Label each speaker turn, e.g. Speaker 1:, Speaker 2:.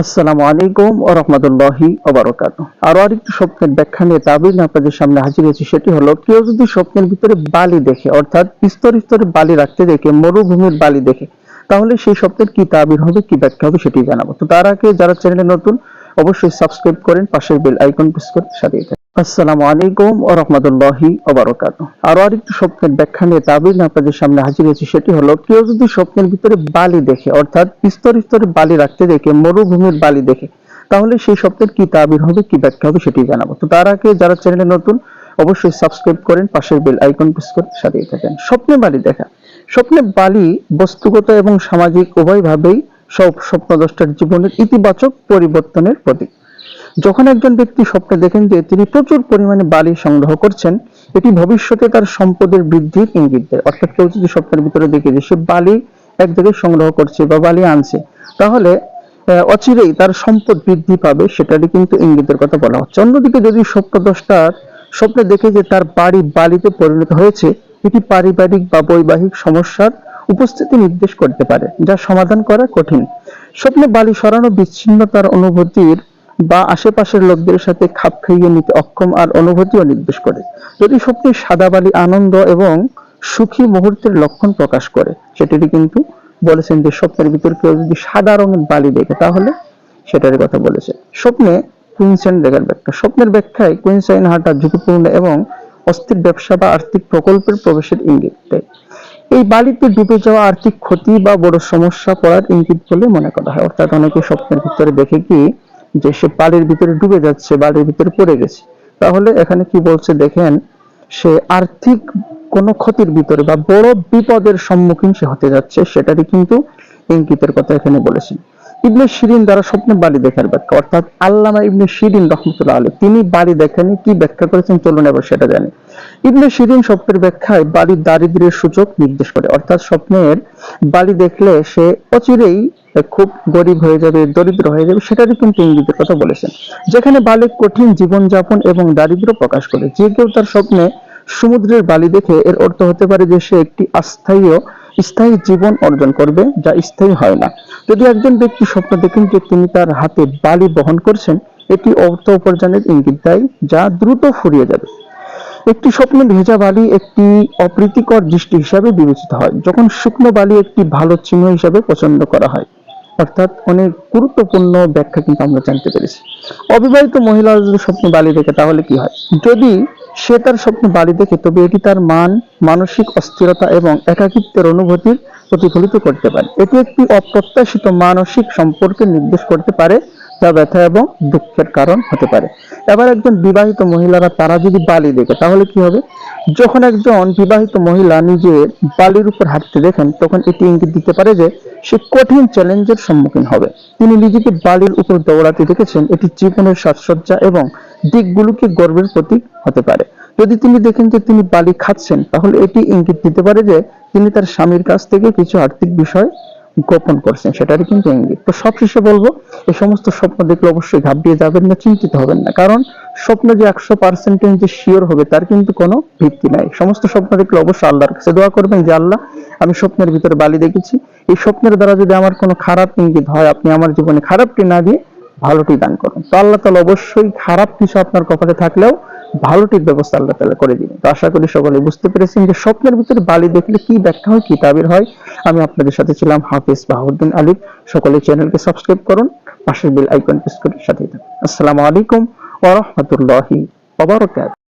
Speaker 1: আসসালামু আলাইকুম ও রহমতুল্লাহি ওবারকাত আরও আরেকটি স্বপ্নের ব্যাখ্যা নিয়ে তাবিল আপনাদের সামনে হাজির হয়েছে, সেটি হলো কেউ যদি স্বপ্নের ভিতরে বালি দেখে, অর্থাৎ স্তর স্তরে বালি রাখতে দেখে, মরুভূমির বালি দেখে, তাহলে সেই স্বপ্নের কি তাবির হবে, কি ব্যাখ্যা হবে সেটি জানাব। তো তার আগে যারা চ্যানেলে নতুন, অবশ্যই সাবস্ক্রাইব করেন, পাশের বেল আইকন প্রেস করে সাথে আসসালামু আলাইকুম ও রহমতুল্লাহি ওবারকাত আরও আরেকটি স্বপ্নের ব্যাখ্যা নিয়ে তাবিল আপনাদের সামনে হাজির হয়েছে, সেটি হলো, কেউ যদি স্বপ্নের ভিতরে বালি দেখে, অর্থাৎ স্তরে স্তরে বালি রাখতে দেখে, মরুভূমির বালি দেখে, তাহলে সেই স্বপ্নের কি তাবির হবে, কি ব্যাখ্যা হবে সেটি জানাব। তো তার আগে যারা চ্যানেলে নতুন, অবশ্যই সাবস্ক্রাইব করেন, পাশের বেল আইকন প্রেস করে সাথেই থাকেন। স্বপ্নে বালি দেখা। স্বপ্নে বালি বস্তুগত এবং সামাজিক উভয়ভাবেই সব স্বপ্নদ্রষ্টার জীবনের ইতিবাচক পরিবর্তনের প্রতীক। যখন একজন ব্যক্তি স্বপ্নে দেখেন যে তিনি প্রচুর পরিমাণে বালি সংগ্রহ করছেন, এটি ভবিষ্যতে তার সম্পদের বৃদ্ধির ইঙ্গিত দেয়। অর্থাৎ কেউ যদি স্বপ্নের ভিতরে দেখে যে সে বালি এক জায়গায় সংগ্রহ করছে বা বালি আনছে, তাহলে অচিরেই তার সম্পদ বৃদ্ধি পাবে, সেটারই কিন্তু ইঙ্গিতের কথা বলা হচ্ছে। অন্যদিকে যদি স্বপ্নদ্রষ্টার স্বপ্নে দেখে যে তার বাড়ি বালিতে পরিণত হয়েছে, এটি পারিবারিক বা বৈবাহিক সমস্যার উপস্থিতি নির্দেশ করতে পারে, যা সমাধান করা কঠিন। স্বপ্নে বালি সরানো বিচ্ছিন্নতার অনুভূতির বা আশেপাশের লোকদের সাথে খাপ খাইয়ে নিতে অক্ষম আর অনুভূতিও নির্দেশ করে। যদি স্বপ্নে সাদা বালি আনন্দ এবং সুখী মুহূর্তের লক্ষণ প্রকাশ করে সেটি কিন্তু বলেছেন যে স্বপ্নের ভিতর কেউ যদি সাদা রঙের বালি দেখে, তাহলে সেটারই কথা বলেছে স্বপ্নে কুইন্সাইন দেখার ব্যাখ্যা। স্বপ্নের ব্যাখ্যায় কুইন্সাইন হাঁটা ঝুঁকিপূর্ণ এবং অস্থির ব্যবসা বা আর্থিক প্রকল্পের প্রবেশের ইঙ্গিত দেয়। এই বালিতে ডুবে যাওয়া আর্থিক ক্ষতি বা বড় সমস্যা পড়ার ইঙ্গিত বলে মনে করা হয়। অর্থাৎ অনেকে স্বপ্নের ভিতরে দেখে কি যে সে বালির ভিতরে ডুবে যাচ্ছে, বালির ভিতরে পড়ে গেছে। তাহলে এখানে কি বলছে দেখেন, সে আর্থিক কোনো ক্ষতির ভিতরে বা বড় বিপদের সম্মুখীন সে হতে যাচ্ছে, সেটারই কিন্তু ইঙ্গিতের কথা এখানে বলেছেন। ইবনে শিরিন দ্বারা স্বপ্নে বালি দেখার ব্যাখ্যা, অর্থাৎ আল্লামা ইবনে শিরিন রহমতুল্লাহ আলী তিনি বালি দেখেন কি ব্যাখ্যা করেছেন চলুন এবার সেটা জানি। ইবনে শিরিন স্বপ্নের ব্যাখ্যায় বালির দারিদ্র্যের সূচক নির্দেশ করে, অর্থাৎ স্বপ্নের বালি দেখলে সে অচিরেই খুব গরিব হয়ে যাবে, দরিদ্র হয়ে যাবে সেটারই কিন্তু ইঙ্গিতের কথা বলেছেন। যেখানে বালি কঠিন জীবনযাপন এবং দারিদ্র্য প্রকাশ করে, যে কেউ তার স্বপ্নে সমুদ্রের বালি দেখে এর অর্থ হতে পারে যে সে একটি আস্থায়ী স্থায়ী জীবন অর্জন করবে, যা স্থায়ী হয় না। যদি একজন ব্যক্তি স্বপ্ন দেখেন যে তিনি তার হাতে বালি বহন করছেন, এটি অর্থ উপার্জনের ইঙ্গিত দেয়, যা দ্রুত ফুরিয়ে যাবে। একটি স্বপ্নে ভেজা বালি একটি অপ্রীতিকর দৃষ্টি হিসাবে বিবেচিত হয়, যখন শুকনো বালি একটি ভালো চিহ্ন হিসাবে পছন্দ করা হয়। অর্থাৎ অনেক গুরুত্বপূর্ণ ব্যাখ্যা কিন্তু আমরা জানতে পেরেছি। অবিবাহিত মহিলা যদি স্বপ্ন বালি দেখে, তাহলে কি হয়? যদি সে তার স্বপ্ন বালি দেখে, তবে এটি তার মান, মানসিক অস্থিরতা এবং একাকিত্বের অনুভূতির প্রতিফলিত করতে পারে। এটি একটি অপ্রত্যাশিত মানসিক সম্পর্কে নির্দেশ করতে পারে। যা ব্যথা এবং দুঃখের কারণ হতে পারে। এবার একজন বিবাহিত মহিলারা, তারা যদি বালি দেখে, তাহলে কি হবে? যখন একজন বিবাহিত মহিলা নিজের বালির উপর হাঁটতে দেখেন, তখন এটি ইঙ্গিত দিতে পারে যে, সে কঠিন চ্যালেঞ্জের সম্মুখীন হবে। তিনি নিজেকে বালির উপর দৌড়াতে দেখেছেন, এটি জীবনের সাজসজ্জা এবং দিকগুলোকে গর্বের প্রতীক হতে পারে। যদি তিনি দেখেন যে তিনি বালি খাচ্ছেন, তাহলে এটি ইঙ্গিত দিতে পারে যে, তিনি তার স্বামীর কাছ থেকে কিছু আর্থিক বিষয় গোপন করছেন, সেটারই কিন্তু ইঙ্গিত। তো সবশেষে বলব এই সমস্ত স্বপ্ন দেখলে অবশ্যই ঘাবড়িয়ে যাবেন না, চিন্তিত হবেন না। কারণ স্বপ্ন যে একশো পার্সেন্টেজ যে শিওর হবে, তার কিন্তু কোনো ভিত্তি নাই। সমস্ত স্বপ্ন দেখলে অবশ্যই আল্লাহর কাছে দোয়া করবেন যে, আল্লাহ, আমি স্বপ্নের ভিতরে বালি দেখেছি। এই স্বপ্নের দ্বারা যদি আমার কোনো খারাপ ইঙ্গিত হয়, আপনি আমার জীবনে খারাপটি না দিয়ে ভালোটি দান করুন। তো আল্লাহ তালা অবশ্যই খারাপ কিছু আপনার কপালে থাকলেও ভালোটির ব্যবস্থা আল্লাহ তালা করে দিবেন। তো আশা করি সকলে বুঝতে পেরেছেন যে স্বপ্নের ভিতরে বালি দেখলে কি ব্যাখ্যা হয়, কি তাবির হয়। আমি আপনাদের সাথে ছিলাম হাফিজ বাহুদ্দিন আলিফ সকলে চ্যানেলকে সাবস্ক্রাইব করুন, পাশের বেল আইকন প্রেস করে সাথে আসসালামু আলাইকুম ওয়া রাহমাতুল্লাহি ওয়া বারাকাতুহু।